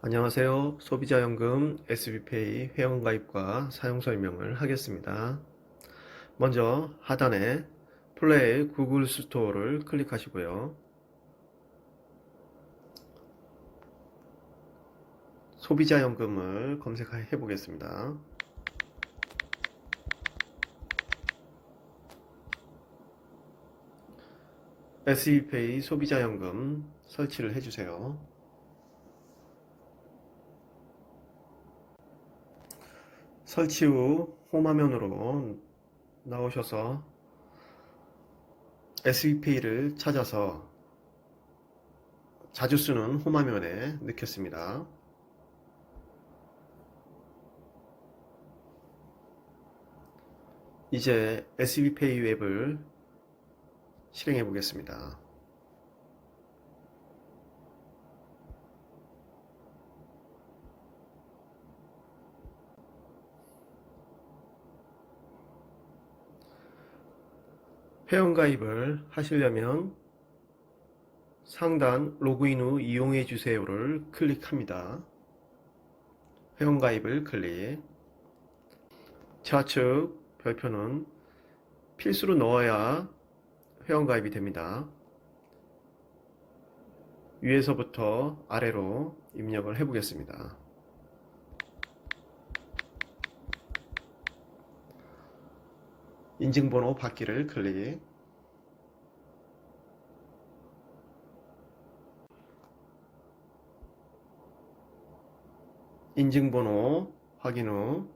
안녕하세요. 소비자연금 SB페이 회원가입과 사용 설명을 하겠습니다. 먼저 하단에 플레이 구글 스토어를 클릭하시고요. 소비자연금을 검색해 보겠습니다. SB페이 소비자연금 설치를 해주세요. 설치 후 홈화면으로 나오셔서 SVP를 찾아서 자주 쓰는 홈화면에 넣겠습니다. 이제 SVPay 웹을 실행해 보겠습니다. 회원가입을 하시려면 상단 로그인 후 이용해 주세요를 클릭합니다. 회원가입을 클릭. 좌측 별표는 필수로 넣어야 회원가입이 됩니다. 위에서부터 아래로 입력을 해 보겠습니다. 인증번호 받기를 클릭. 인증번호 확인 후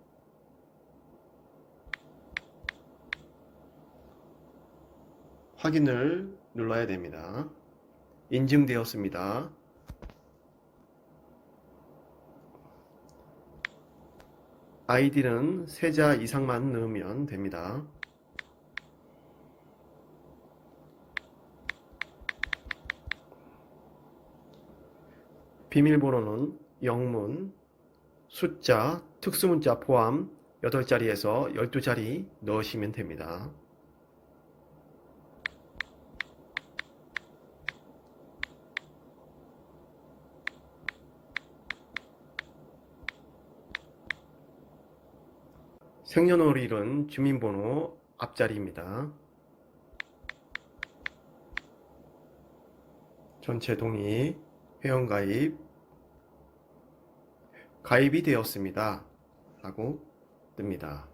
확인을 눌러야 됩니다. 인증되었습니다. 아이디는 세자 이상만 넣으면 됩니다. 비밀번호는 영문, 숫자, 특수문자 포함 8자리에서 12자리 넣으시면 됩니다. 생년월일은 주민번호 앞자리입니다. 전체 동의, 회원가입, 가입이 되었습니다. 라고 뜹니다.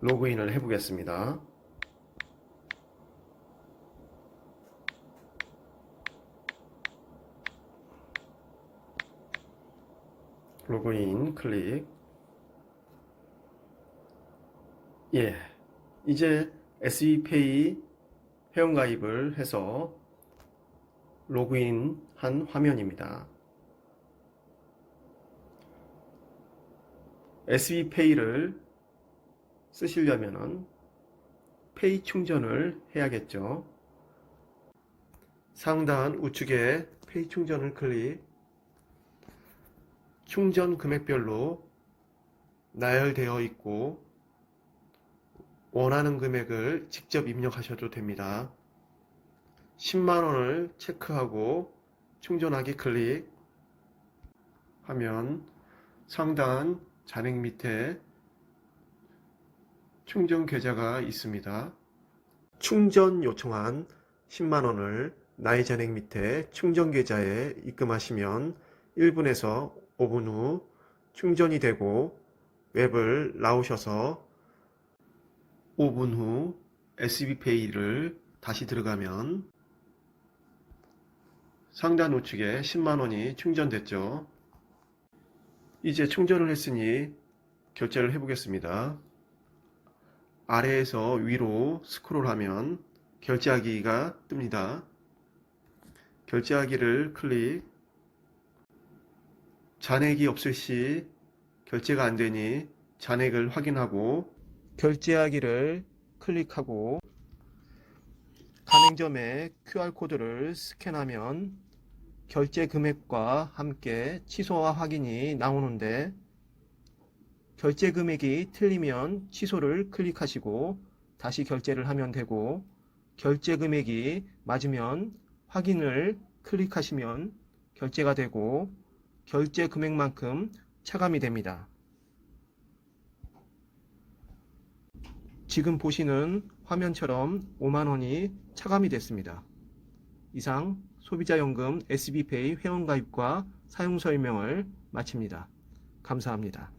로그인을 해보겠습니다. 로그인 클릭. 예. 이제 SEPay 회원가입을 해서 로그인 한 화면입니다. SEPay를 쓰시려면 페이 충전을 해야겠죠. 상단 우측에 페이 충전을 클릭. 충전 금액별로 나열되어 있고 원하는 금액을 직접 입력하셔도 됩니다. 10만원을 체크하고 충전하기 클릭 하면 상단 잔액 밑에 충전 계좌가 있습니다. 충전 요청한 10만원을 나의 잔액 밑에 충전 계좌에 입금하시면 1분에서 5분 후 충전이 되고 웹을 나오셔서 5분 후 SB페이를 다시 들어가면 상단 우측에 10만원이 충전됐죠. 이제 충전을 했으니 결제를 해보겠습니다. 아래에서 위로 스크롤하면 결제하기가 뜹니다. 결제하기를 클릭 잔액이 없을 시 결제가 안 되니 잔액을 확인하고 결제하기를 클릭하고 가맹점의 QR코드를 스캔하면 결제 금액과 함께 취소와 확인이 나오는데 결제 금액이 틀리면 취소를 클릭하시고 다시 결제를 하면 되고 결제 금액이 맞으면 확인을 클릭하시면 결제가 되고 결제 금액만큼 차감이 됩니다. 지금 보시는 화면처럼 5만원이 차감이 됐습니다. 이상 소비자연금 SB페이 회원가입과 사용 설명을 마칩니다. 감사합니다.